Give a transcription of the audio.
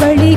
வழி